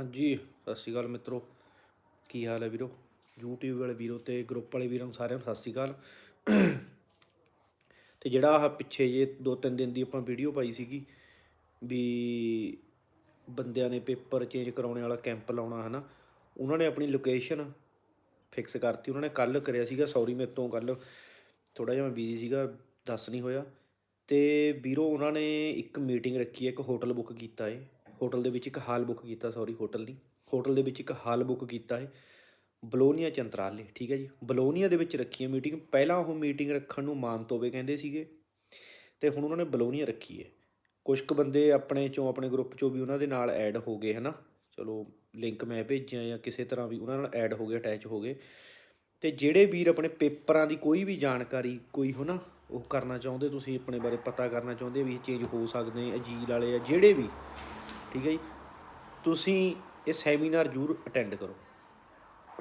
ਹਾਂਜੀ, ਸਤਿ ਸ਼੍ਰੀ ਅਕਾਲ ਮਿੱਤਰੋ। ਕੀ ਹਾਲ ਹੈ ਵੀਰੋ? YouTube ਵਾਲੇ ਵੀਰੋ ਤੇ ਗਰੁੱਪ ਵਾਲੇ ਵੀਰਾਂ ਨੂੰ ਸਾਰਿਆਂ ਨੂੰ ਸਤਿ ਸ਼੍ਰੀ ਅਕਾਲ। ਤੇ ਜਿਹੜਾ ਆਹ ਪਿੱਛੇ ਜੇ ਦੋ ਤਿੰਨ ਦਿਨ ਦੀ ਆਪਾਂ ਵੀਡੀਓ ਪਾਈ ਸੀਗੀ ਵੀ ਬੰਦਿਆਂ ਨੇ ਪੇਪਰ ਚੇਂਜ ਕਰਾਉਣੇ ਵਾਲਾ ਕੈਂਪ ਲਾਉਣਾ, ਹਨਾ? ਉਹਨਾਂ ਨੇ ਆਪਣੀ ਲੋਕੇਸ਼ਨ ਫਿਕਸ ਕਰਤੀ। ਉਹਨਾਂ ਨੇ ਕੱਲ ਕਰਿਆ ਸੀਗਾ ਸੌਰੀ ਮੇਰੇ ਤੋਂ ਕੱਲ ਥੋੜਾ ਜਿਹਾ ਮੈਂ ਬਿਜ਼ੀ ਸੀਗਾ, ਦੱਸ ਨਹੀਂ ਹੋਇਆ। ਤੇ ਵੀਰੋ, ਉਹਨਾਂ ਨੇ ਇੱਕ ਮੀਟਿੰਗ ਰੱਖੀ ਹੈ, ਇੱਕ ਹੋਟਲ ਬੁੱਕ ਕੀਤਾ ਹੈ। ਹੋਟਲ ਦੇ ਵਿੱਚ ਇੱਕ ਹਾਲ ਬੁੱਕ ਕੀਤਾ ਸੌਰੀ ਹੋਟਲ ਨਹੀਂ। ਹੋਟਲ ਦੇ ਵਿੱਚ ਇੱਕ ਹਾਲ ਬੁੱਕ ਕੀਤਾ ਹੈ। ਬਲੋਨੀਆ ਚੰਤਰਾਲੇ, ਠੀਕ ਹੈ ਜੀ। ਬਲੋਨੀਆ ਦੇ ਵਿੱਚ ਰੱਖੀ ਹੈ ਮੀਟਿੰਗ। ਪਹਿਲਾਂ ਉਹ ਮੀਟਿੰਗ ਰੱਖਣ ਨੂੰ ਮਾਨ ਮਾਨਤੋਵੇ ਕਹਿੰਦੇ ਸੀਗੇ। ਤੇ ਹੁਣ ਉਹਨਾਂ ਨੇ ਬਲੋਨੀਆ ਰੱਖੀ ਹੈ। ਕੁਝ ਕੁ ਬੰਦੇ ਆਪਣੇ ਚੋਂ, ਆਪਣੇ ਗਰੁੱਪ ਚੋਂ ਵੀ ਉਹਨਾਂ ਦੇ ਨਾਲ ਐਡ ਹੋ ਗਏ, ਹਨਾ? ਚਲੋ ਲਿੰਕ ਮੈਂ ਭੇਜਿਆ ਜਾਂ ਕਿਸੇ ਤਰ੍ਹਾਂ ਵੀ ਉਹਨਾਂ ਨਾਲ ਐਡ ਹੋ ਗਏ ਅਟੈਚ ਹੋ ਗਏ। ਤੇ ਜਿਹੜੇ ਵੀਰ ਆਪਣੇ ਪੇਪਰਾਂ ਦੀ ਕੋਈ ਵੀ ਜਾਣਕਾਰੀ, ਕੋਈ ਹੋ ਨਾ ਉਹ ਕਰਨਾ ਚਾਹੁੰਦੇ, ਤੁਸੀਂ ਆਪਣੇ ਬਾਰੇ ਪਤਾ ਕਰਨਾ ਚਾਹੁੰਦੇ ਵੀ ਇਹ ਚੇਂਜ ਹੋ ਸਕਦੇ ਨੇ ਅਜੀਲ ਵਾਲੇ ਆ, ਜਿਹੜੇ ਵੀ। ਠੀਕ ਹੈ ਜੀ? ਤੁਸੀਂ ਇਹ ਸੈਮੀਨਾਰ ਜ਼ਰੂਰ ਅਟੈਂਡ ਕਰੋ।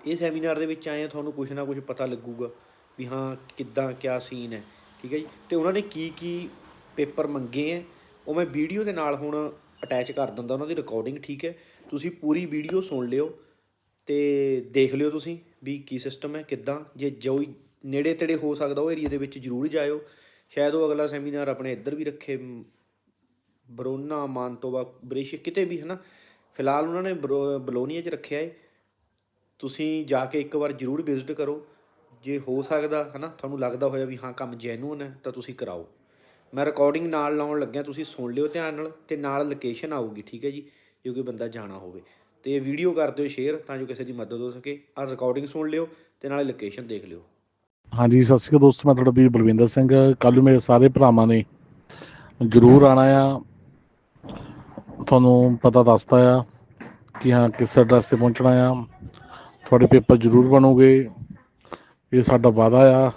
ਇਹ ਸੈਮੀਨਾਰ ਦੇ ਵਿੱਚ ਆਏ ਆ, ਤੁਹਾਨੂੰ ਕੁਝ ਨਾ ਕੁਝ ਪਤਾ ਲੱਗੂਗਾ ਵੀ ਹਾਂ, ਕਿੱਦਾਂ, ਕਿਆ ਸੀਨ ਹੈ। ਠੀਕ ਹੈ ਜੀ? ਤੇ ਉਹਨਾਂ ਨੇ ਕੀ ਕੀ ਪੇਪਰ ਮੰਗੇ ਹੈ, ਉਹ ਮੈਂ ਵੀਡੀਓ ਦੇ ਨਾਲ ਹੁਣ ਅਟੈਚ ਕਰ ਦਿੰਦਾ, ਉਹਨਾਂ ਦੀ ਰਿਕਾਰਡਿੰਗ ਠੀਕ ਹੈ। ਤੁਸੀਂ ਪੂਰੀ ਵੀਡੀਓ ਸੁਣ ਲਿਓ ਤੇ ਦੇਖ ਲਿਓ ਤੁਸੀਂ ਵੀ ਕੀ ਸਿਸਟਮ ਹੈ, ਕਿੱਦਾਂ। ਜੇ ਜੋ ਨੇੜੇ ਤੇੜੇ ਹੋ ਸਕਦਾ, ਉਹ ਏਰੀਆ ਦੇ ਵਿੱਚ ਜ਼ਰੂਰ ਜਾਇਓ। ਸ਼ਾਇਦ ਉਹ ਅਗਲਾ ਸੈਮੀਨਾਰ ਆਪਣੇ ਇੱਧਰ ਵੀ ਰੱਖੇ ਬਰੋਨਾ ਮਾਨਤੋਬਾ ਬ੍ਰਿਸ਼ ਕਿਤੇ ਵੀ ਹੈ ਨਾ ਫਿਲਹਾਲ ਉਹਨਾਂ ਨੇ ਬਰੋ- ਬਲੋਨੀਆ 'ਚ ਰੱਖਿਆ ਹੈ ਤੁਸੀਂ ਜਾ ਕੇ ਇੱਕ ਵਾਰ ਜ਼ਰੂਰ ਵਿਜ਼ਿਟ ਕਰੋ। ਜੇ ਹੋ ਸਕਦਾ ਹੈ ਨਾ ਤੁਹਾਨੂੰ ਲੱਗਦਾ ਹੋਇਆ ਵੀ ਹਾਂ, ਕੰਮ ਜੈਨੂਨ ਹੈ, ਤਾਂ ਤੁਸੀਂ ਕਰਾਓ। ਮੈਂ ਰਿਕਾਰਡਿੰਗ ਨਾਲ ਲਾਉਣ ਲੱਗਿਆ, ਤੁਸੀਂ ਸੁਣ ਲਿਓ ਧਿਆਨ ਨਾਲ ਤੇ ਨਾਲ ਲੋਕੇਸ਼ਨ ਆਊਗੀ, ਠੀਕ ਹੈ ਜੀ? ਜੇ ਕੋਈ ਬੰਦਾ ਜਾਣਾ ਹੋਵੇ। ਤੇ ਇਹ ਵੀਡੀਓ ਕਰ ਦਿਓ ਸ਼ੇਅਰ ਤਾਂ ਜੋ ਕਿਸੇ ਦੀ ਮਦਦ ਹੋ ਸਕੇ। ਆ ਰਿਕਾਰਡਿੰਗ ਸੁਣ ਲਿਓ ਤੇ ਨਾਲੇ ਲੋਕੇਸ਼ਨ ਦੇਖ ਲਿਓ। ਹਾਂਜੀ, ਸਤਿ ਸ਼੍ਰੀ ਅਕਾਲ ਦੋਸਤੋ, ਮੈਂ ਤੁਹਾਡਾ ਵੀਰ ਬਲਵਿੰਦਰ ਸਿੰਘ। ਕੱਲ ਨੂੰ ਮੇਰੇ ਸਾਰੇ ਭਰਾਵਾਂ ਨੇ ਜ਼ਰੂਰ ਆਣਾ ਆ। ਤੁਹਾਨੂੰ ਪਤਾ ਦੱਸਤਾ ਆ ਕਿ ਹਾਂ, ਕਿਸ ਐਡਰੈਸ ਤੇ ਪਹੁੰਚਣਾ ਆ। ਤੁਹਾਡੇ ਪੇਪਰ ਜ਼ਰੂਰ ਬਣੋਗੇ। ਇਹ ਸਾਡਾ ਵਾਅਦਾ ਆ।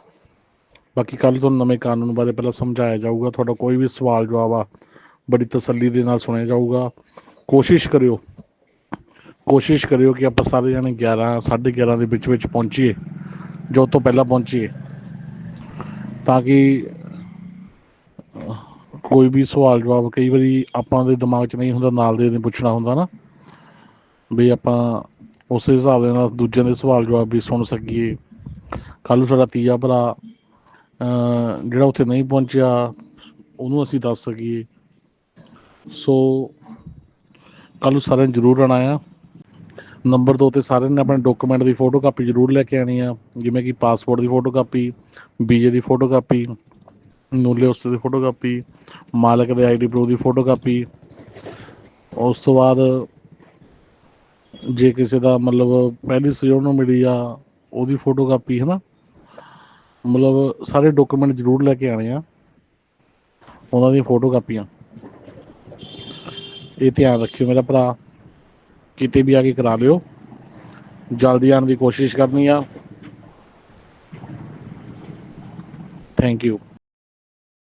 ਬਾਕੀ ਕੱਲ ਤੁਹਾਨੂੰ ਨਵੇਂ ਕਾਨੂੰਨ ਬਾਰੇ ਪਹਿਲਾਂ ਸਮਝਾਇਆ ਜਾਊਗਾ। ਤੁਹਾਡਾ ਕੋਈ ਵੀ ਸਵਾਲ ਜਵਾਬ ਆ, ਬੜੀ ਤਸੱਲੀ ਦੇ ਨਾਲ ਸੁਣਿਆ ਜਾਊਗਾ। ਕੋਸ਼ਿਸ਼ ਕਰਿਓ। ਕੋਸ਼ਿਸ਼ ਕਰਿਓ ਕਿ ਆਪਾਂ ਸਾਰੇ ਜਣੇ 11 11:30 ਦੇ ਵਿੱਚ ਵਿੱਚ ਪਹੁੰਚੀਏ, ਜੋ ਤੋਂ ਪਹਿਲਾਂ ਪਹੁੰਚੀਏ। ਤਾਂ ਕਿ ਕੋਈ ਵੀ ਸਵਾਲ ਜਵਾਬ ਕਈ ਵਾਰੀ ਆਪਾਂ ਦੇ ਦਿਮਾਗ 'ਚ ਨਹੀਂ ਹੁੰਦਾ, ਨਾਲ ਦੇ ਨੇ ਪੁੱਛਣਾ ਹੁੰਦਾ ਨਾ। ਵੀ ਆਪਾਂ ਉਸੇ ਹਿਸਾਬ ਦੇ ਨਾਲ ਦੂਜਿਆਂ ਦੇ ਸਵਾਲ ਜਵਾਬ ਵੀ ਸੁਣ ਸਕੀਏ। ਕੱਲ ਨੂੰ ਸਾਡਾ ਤੀਜਾ ਭਰਾ ਜਿਹੜਾ ਉੱਥੇ ਨਹੀਂ ਪਹੁੰਚਿਆ, ਉਹਨੂੰ ਅਸੀਂ ਦੱਸ ਸਕੀਏ। ਸੋ ਕੱਲ ਨੂੰ ਸਾਰਿਆਂ ਨੇ ਜ਼ਰੂਰ ਆਉਣਾ ਆ। ਨੰਬਰ 2 ਤੇ ਸਾਰਿਆਂ ਨੇ ਆਪਣੇ ਡਾਕੂਮੈਂਟ ਦੀ ਫੋਟੋ ਕਾਪੀ ਜ਼ਰੂਰ ਲੈ ਕੇ ਆਣੀ ਆ। ਜਿਵੇਂ ਕਿ ਪਾਸਪੋਰਟ ਦੀ ਫੋਟੋ ਕਾਪੀ ਵੀਜ਼ੇ ਦੀ ਫੋਟੋ ਕਾਪੀ ਨੂਲੇ ਉਸ ਦੀ ਫੋਟੋ ਕਾਪੀ ਮਾਲਕ ਦੇ ਆਈਡੀ ਪ੍ਰੂਫ ਦੀ ਫੋਟੋ ਕਾਪੀ ਉਸ ਤੋਂ ਬਾਅਦ ਜੇ ਕਿਸੇ ਦਾ ਮਤਲਬ ਪਹਿਲੀ ਸਜੋੜ ਨੂੰ ਮਿਲੀ ਆ, ਉਹਦੀ ਫੋਟੋ ਕਾਪੀ ਹੈ ਨਾ ਮਤਲਬ ਸਾਰੇ ਡਾਕੂਮੈਂਟ ਜ਼ਰੂਰ ਲੈ ਕੇ ਆਣੇ ਆ, ਉਹਨਾਂ ਦੀਆਂ ਫੋਟੋ ਕਾਪੀਆਂ ਇਹ ਧਿਆਨ ਰੱਖਿਓ ਮੇਰਾ ਭਰਾ, ਕਿਤੇ ਵੀ ਆ ਕੇ ਕਰਾ ਲਿਓ। ਜਲਦੀ ਆਉਣ ਦੀ ਕੋਸ਼ਿਸ਼ ਕਰਨੀ ਆ। Thank you